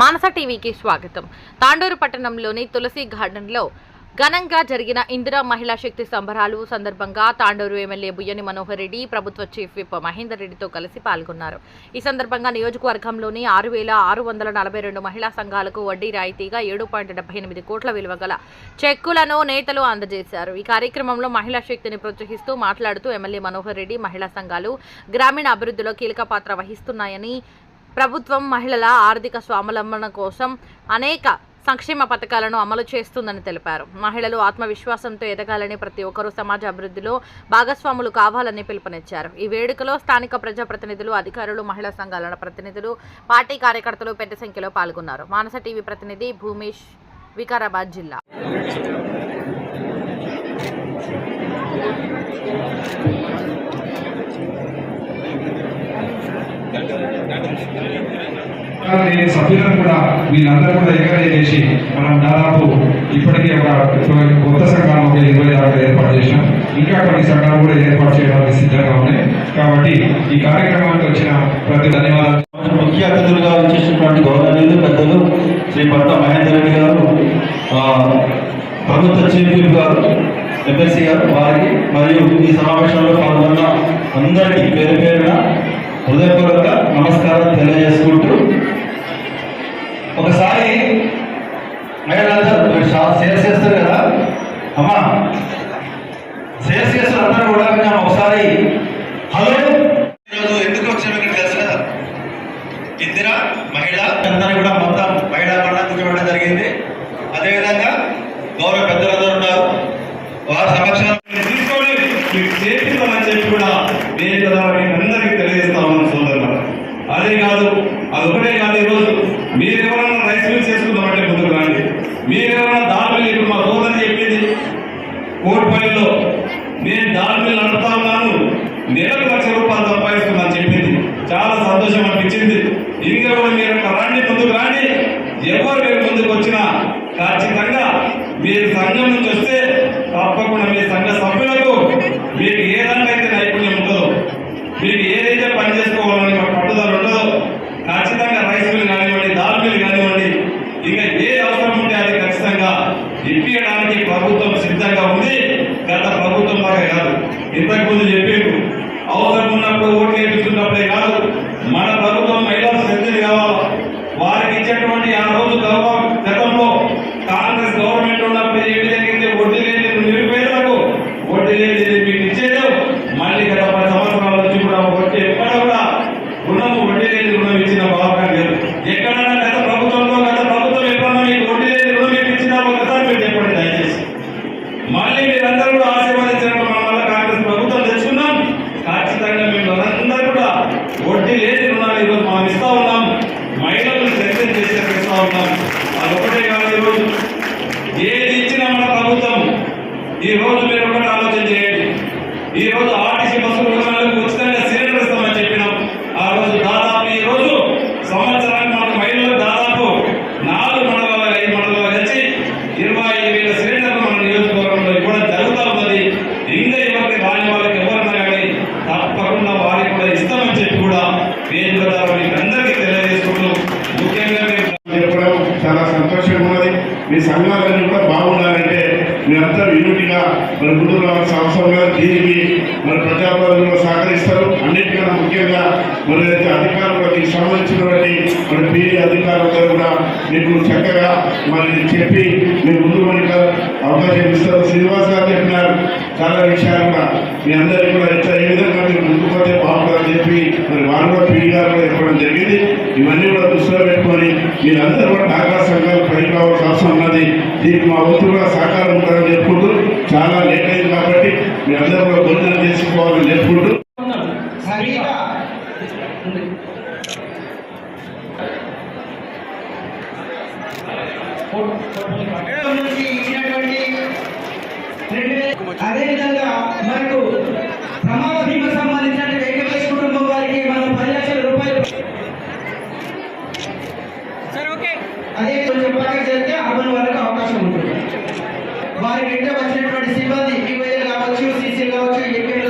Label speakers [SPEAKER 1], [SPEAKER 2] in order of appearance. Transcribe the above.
[SPEAKER 1] మానస టీవీకి స్వాగతం. తాండూరు పట్టణంలోని తులసి గార్డెన్లో ఘనంగా జరిగిన ఇందిరా మహిళా శక్తి సంబరాలు సందర్భంగా తాండూరు ఎమ్మెల్యే బుయ్యని మనోహర్ రెడ్డి ప్రభుత్వ చీఫ్ విప్ మహేందర్ రెడ్డితో కలిసి పాల్గొన్నారు. ఈ సందర్భంగా నియోజకవర్గంలోని ఆరు వేల ఆరు వందల నలభై రెండు మహిళా సంఘాలకు వడ్డీ రాయితీగా ఏడు పాయింట్ డెబ్బై ఎనిమిది కోట్ల విలువ గల చెక్కులను నేతలు అందజేశారు. ఈ కార్యక్రమంలో మహిళా శక్తిని ప్రోత్సహిస్తూ మాట్లాడుతూ ఎమ్మెల్యే మనోహర్ రెడ్డి మహిళా సంఘాలు గ్రామీణ అభివృద్ధిలో కీలక పాత్ర వహిస్తున్నాయని ప్రభుత్వం మహిళల ఆర్థిక స్వావలంబన కోసం అనేక సంక్షేమ పథకాలను అమలు చేస్తుందని తెలిపారు. మహిళలు ఆత్మవిశ్వాసంతో ఎదగాలని ప్రతి ఒక్కరూ సమాజ అభివృద్ధిలో భాగస్వాములు కావాలని పిలుపునిచ్చారు. ఈ వేడుకలో స్థానిక ప్రజాప్రతినిధులు అధికారులు మహిళా సంఘాల ప్రతినిధులు పార్టీ కార్యకర్తలు పెద్ద సంఖ్యలో పాల్గొన్నారు. మానస టీవీ ప్రతినిధి భూమేష్ వికారాబాద్ జిల్లా.
[SPEAKER 2] నేను సభ్యులను కూడా వీళ్ళందరూ కూడా ఎంకరేజ్ చేసి మనం దాదాపు ఇప్పటికే ఒక కొత్త సంఘాలు ఒక ఇరవై దాకా ఏర్పాటు చేసినాం. ఇంకా కొన్ని సంఘాలు కూడా ఏర్పాటు చేయడానికి సిద్ధంగా ఉన్నాయి. కాబట్టి ఈ కార్యక్రమానికి వచ్చిన ప్రతి ధన్యవాదాలు.
[SPEAKER 3] ముఖ్య అతిథులుగా వచ్చేసినటువంటి గౌరవనీయులు పెద్దలు శ్రీ పట్ట మహేందర్ రెడ్డి గారు ఆ, ప్రభుత్వ చీఫ్ గారు ఎంఎస్సీ గారు వారికి మరియు ఈ సమావేశంలో పాల్గొన్న అందరికీ పేరు పేరున హృదయపూర్వక నమస్కారం తెలియజేసుకుంటూ ఒకసారి మహిళలందరూ సేల్స్ చేస్తారు కదా? అమ్మా సేల్స్ చేస్తారు అందరూ కూడా కొంచెం ఒకసారి. హలో? ఈరోజు ఎందుకు వచ్చాము ఇక్కడ తెలుసు? కదా ఇందిరా మహిళ అందరూ కూడా మొత్తం మహిళా పండుగ కూర్చోబడడం జరిగింది. అదేవిధంగా గౌరవ పెద్దలందరూ ఉన్నారు. వారి సమక్షంలో
[SPEAKER 4] మీరు తీసుకోండి. మీకు చేపిస్తామని చెప్పి కూడా నేను కదా అందరికీ తెలియజేస్తా ఉన్నాను సోదరులు అదే కాదు అది ఒకటే కాదు ఈరోజు మీరు ఎవరైనా రైస్ మిల్స్ చేసుకుందామంటే ముందుకు రండి మీరు ఎవరైనా దాడులు ఇప్పుడు మా సోదరు చెప్పింది కోటిపల్లిలో నేను దాడులు నడుపుతా ఉన్నాను నెలకు లక్ష రూపాయలు సంపాదిస్తున్నాను చెప్పింది. చాలా సంతోషం అనిపించింది. ఇంకా కూడా మీరు రాండి ముందుకు రాండి. ఎవరు మీరు ముందుకు వచ్చినా ఖచ్చితంగా మీరు సంఘం నుంచి వస్తే తప్పకుండా మీ సంఘ సభ్యులకు మీకు ఏ రకంగా అయితే నైపుణ్యం ఉంటుందో మీకు ఏదైతే పని చేసుకోవాలని ఒక పట్టుదల ఉంటుందో ఖచ్చితంగా రైస్ మిల్ కానివ్వండి దాల్ మిల్ కానివ్వండి ఇంకా ఏ అవసరం ఉంటే అది ఖచ్చితంగా ఇప్పించడానికి ప్రభుత్వం సిద్ధంగా ఉంది. గత ప్రభుత్వం లాగా కాదు. ఇంతకుముందు చెప్పిండు అవసరం ఉన్నప్పుడు ఓట్లు వేపిస్తున్నప్పుడే కాదు మన ప్రభుత్వం మహిళా శక్తిని కావాలి. వారికి ఇచ్చేటువంటి ఆ రోజు గౌరవ గతంలో కాంగ్రెస్ గవర్నమెంట్ ఉన్నప్పుడు ఏ విధంగా అయితే వడ్డీ లేని నిరుపేదలకు వడ్డీ లేని మీకు ఇచ్చేదో మళ్ళీ గత పది సంవత్సరాల నుంచి కూడా వడ్డీ ఎక్కడ కూడా రుణము వడ్డీ లేని రుణం ఇచ్చిన భాగం లేదు ఎక్కడైనా గత ప్రభుత్వంలో గత ప్రభుత్వం ఎప్పుడన్నా మీకు వడ్డీ లేని రుణం మీకు ఇచ్చినా ఒకసారి మీరు చెప్పండి దయచేసి మళ్ళీ మీరందరూ కూడా ఆశీర్వదించడం మన వల్ల కాంగ్రెస్ ప్రభుత్వం తెచ్చుకున్నాం ఖచ్చితంగా మేము అందరూ కూడా వడ్డీ లేని రుణాలు ఈరోజు మనం ఇస్తా ఉన్నాం మహిళలను సెక్షన్ చేసి ఇస్తా ఉన్నాం అదొకటే కాదు ఈరోజు ఏది ఇచ్చినా మన ప్రభుత్వం ఈ రోజు మీరు ఒకటి ఆలోచన చేయండి ఈ రోజు ఆర్టీసీ బస్సు వాళ్ళకి ఉచితంగా సిలిండర్ ఇస్తామని చెప్పినాం. ఆ రోజు దాదాపు ఈ రోజు సంవత్సరానికి మనకు మహిళలు దాదాపు నాలుగు మండలాలు ఐదు మండలాలు కలిసి ఇరవై వేల సిలిండర్లు మన నియోజకవర్గంలో ఇవ్వడం జరుగుతూ ఉన్నది. ఇంకా ఎవరిని రాని వాళ్ళకి ఎవరన్నా కానీ తప్పకుండా వారికి కూడా ఇస్తామని చెప్పి కూడా వేదిక ద్వారా మీకు అందరికీ తెలియజేసుకుంటూ ముఖ్యంగా
[SPEAKER 5] చెప్పడం చాలా సంతోషంగా ఉన్నది. మీ సంఘాలన్నీ కూడా బాగా మీరంతా యూనిటీగా మన ముందుకు రావాల్సిన అవసరం దీనికి మరి ప్రజాప్రతినిధులు సహకరిస్తారు. అన్నిటికన్నా ముఖ్యంగా మన అయితే అధికారులకి సంబంధించినటువంటి మన పీడీ అధికారులతో కూడా మీకు చక్కగా మరి చెప్పి మీరు ముందు పోనీకి అవకాశం ఇస్తారు. శ్రీనివాస్ గారు చెప్పినారు. చాలా విషయాలుగా మీ అందరికీ కూడా ఎట్లా ఏ విధంగా మీరు ముందుకు పోతే బాగుంటుందని చెప్పి మరి వారు కూడా పీడీ గారు కూడా చెప్పడం జరిగింది. ఇవన్నీ కూడా దృష్టిలో పెట్టుకొని మీరందరూ కూడా దీనికి మా వంతు కూడా సహకారం ఉంటారని చెప్పుకుంటూ చాలా లేట్ అయింది కాబట్టి మీ అందరూ కూడా భోజనం చేసుకోవాలని చెప్పుకుంటూ.
[SPEAKER 6] అదేవిధంగా మనకు ప్రమాద భీమా సంబంధించిన వెంకటేష్ కుటుంబం వారికి మనం పది లక్షల రూపాయలు అదే కొంచెం పక్కన చేస్తే అమలు వరకు వారి నిండా వచ్చినటువంటి సిబ్బంది ఈ ఈవైఎల్ కావచ్చు సిసిఎల్ కావచ్చు ఏపీఎల్